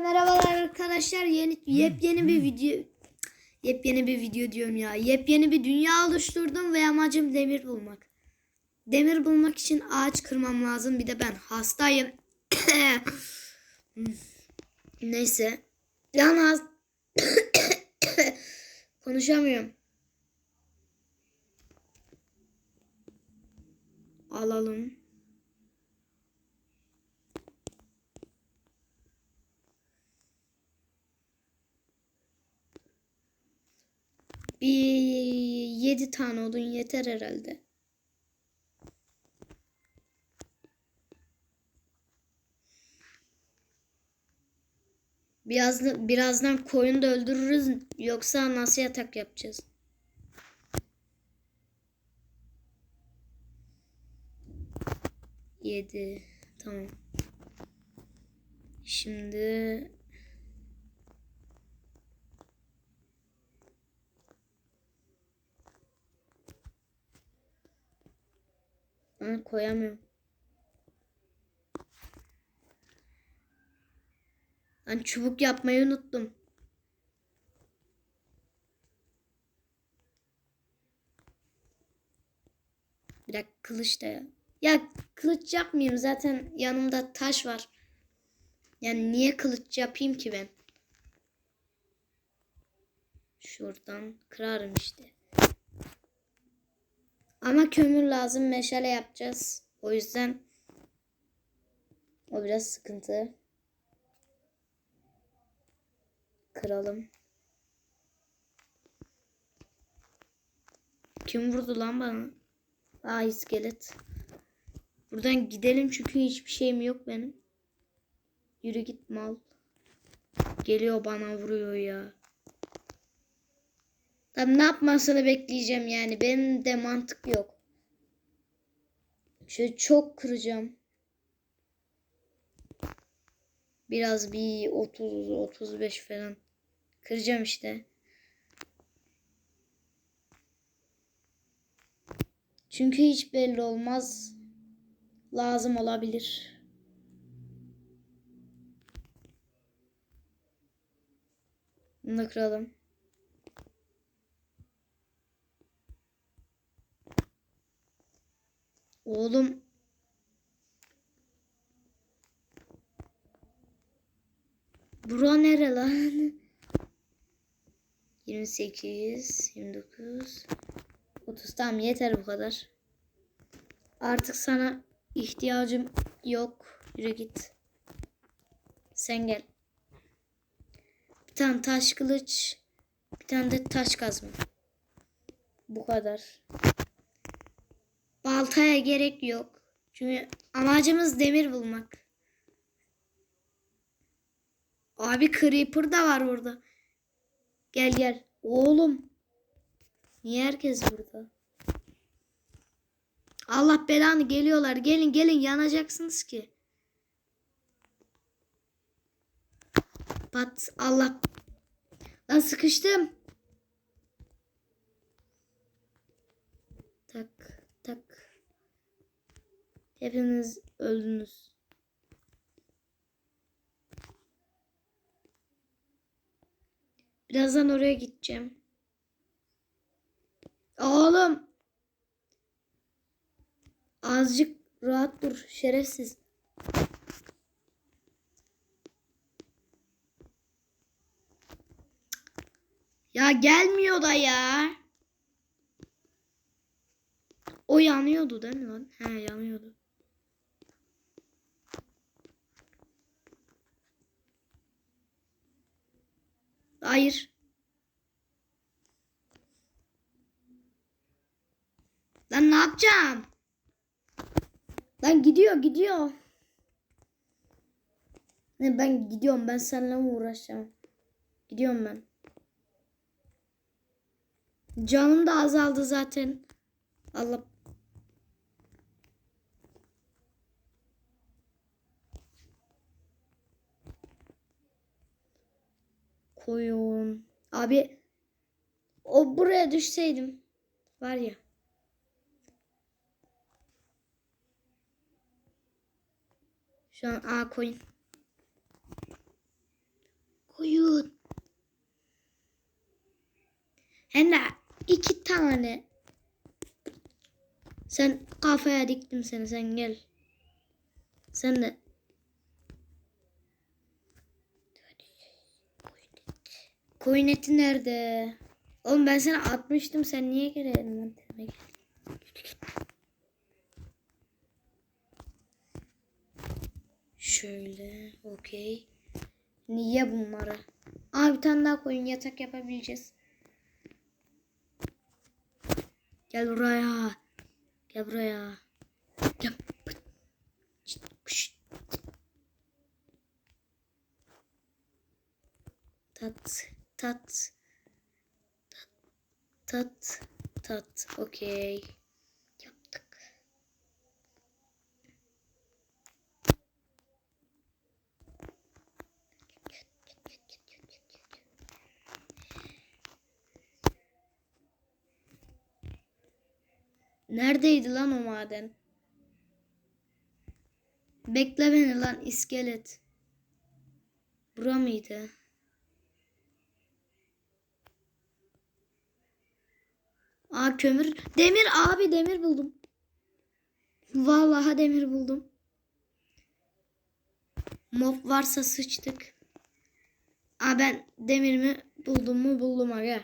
merhabalar arkadaşlar. Yeni yepyeni bir video yepyeni bir video diyorum ya. Yepyeni bir dünya oluşturdum ve amacım demir bulmak. Demir bulmak için ağaç kırmam lazım. Bir de ben hastayım. Neyse. Hast Konuşamıyorum. Alalım. Bir yedi tane odun yeter herhalde. Biraz, birazdan koyun da öldürürüz. Yoksa nasıl yatak yapacağız? Yedi. Tamam. Şimdi Aa, koyamıyorum. Ben çubuk yapmayı unuttum. Bir dakika kılıç da ya. Ya kılıç yapmayayım zaten yanımda taş var. Yani niye kılıç yapayım ki ben? Şuradan kırarım işte. Ama kömür lazım. Meşale yapacağız. O yüzden o biraz sıkıntı. Kıralım. Kim vurdu lan bana? Aa iskelet. Buradan gidelim çünkü hiçbir şeyim yok benim. Yürü git mal. Geliyor bana vuruyor ya. Tam ne yapmasını bekleyeceğim yani. Benim de mantık yok. Şöyle çok kıracağım. Biraz bir 30 35 falan kıracağım işte. Çünkü hiç belli olmaz. Lazım olabilir. Bunu da kıralım. Oğlum. Bura nere lan? 28, 29, 30. Tamam yeter bu kadar. Artık sana ihtiyacım yok. Yürü git. Sen gel. Bir tane taş kılıç. Bir tane de taş kazma. Bu kadar. Baltaya gerek yok. Çünkü amacımız demir bulmak. Abi creeper da var burada. Gel gel. Oğlum. Niye herkes burada? Allah belanı geliyorlar. Gelin gelin yanacaksınız ki. Pat Allah. Lan sıkıştım. Tak tak. Hepiniz öldünüz. Birazdan oraya gideceğim. Oğlum. Azıcık rahat dur şerefsiz. Ya gelmiyor da ya. O yanıyordu değil mi lan? He yanıyordu. Hayır. Lan ne yapacağım? Lan gidiyor gidiyor. Ne ben gidiyorum ben seninle uğraşacağım? Gidiyorum ben. Canım da azaldı zaten. Allah koyun. Abi o buraya düşseydim var ya. Şu an a koyun. Koyun. Hem de iki tane. Sen kafaya diktim seni sen gel. Sen de Koyun eti nerede? Oğlum ben sana atmıştım sen niye geri envanterime? Şöyle okey. Niye bunları? Aa bir tane daha koyun yatak yapabileceğiz. Gel buraya. Gel buraya. Gel. Tat, tat, tat, tat. Okey. Yaptık. Neredeydi lan o maden? Bekle beni lan iskelet. Bura mıydı? Aa kömür. Demir abi demir buldum. Vallahi demir buldum. Mob varsa sıçtık. Aa ben demirimi buldum mu buldum aga.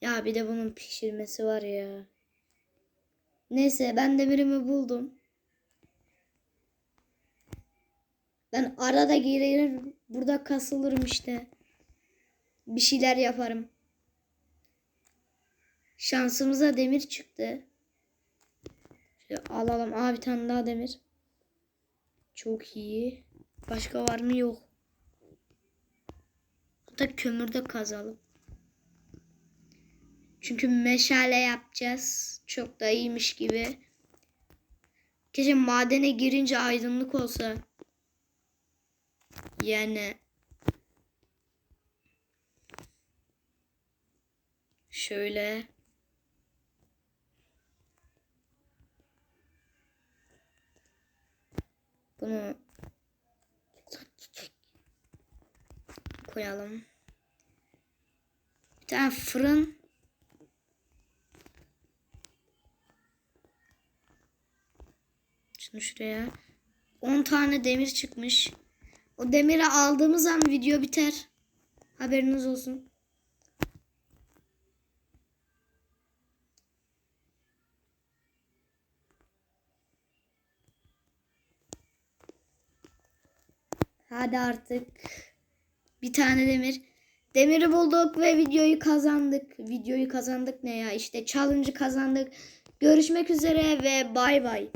Ya bir de bunun pişirmesi var ya. Neyse ben demirimi buldum. Ben arada girerim. Burada kasılırım işte. Bir şeyler yaparım. Şansımıza demir çıktı. Şöyle alalım. Aa bir tane daha demir. Çok iyi. Başka var mı? Yok. Hatta kömürde kazalım. Çünkü meşale yapacağız. Çok da iyiymiş gibi. Keşke madene girince aydınlık olsa. Yani şöyle bunu koyalım. Bir tane fırın Şunu şuraya. 10 tane demir çıkmış. O demiri aldığımız an video biter. Haberiniz olsun. Hadi artık. Bir tane demir. Demiri bulduk ve videoyu kazandık. Videoyu kazandık ne ya? İşte challenge'ı kazandık. Görüşmek üzere ve bay bay.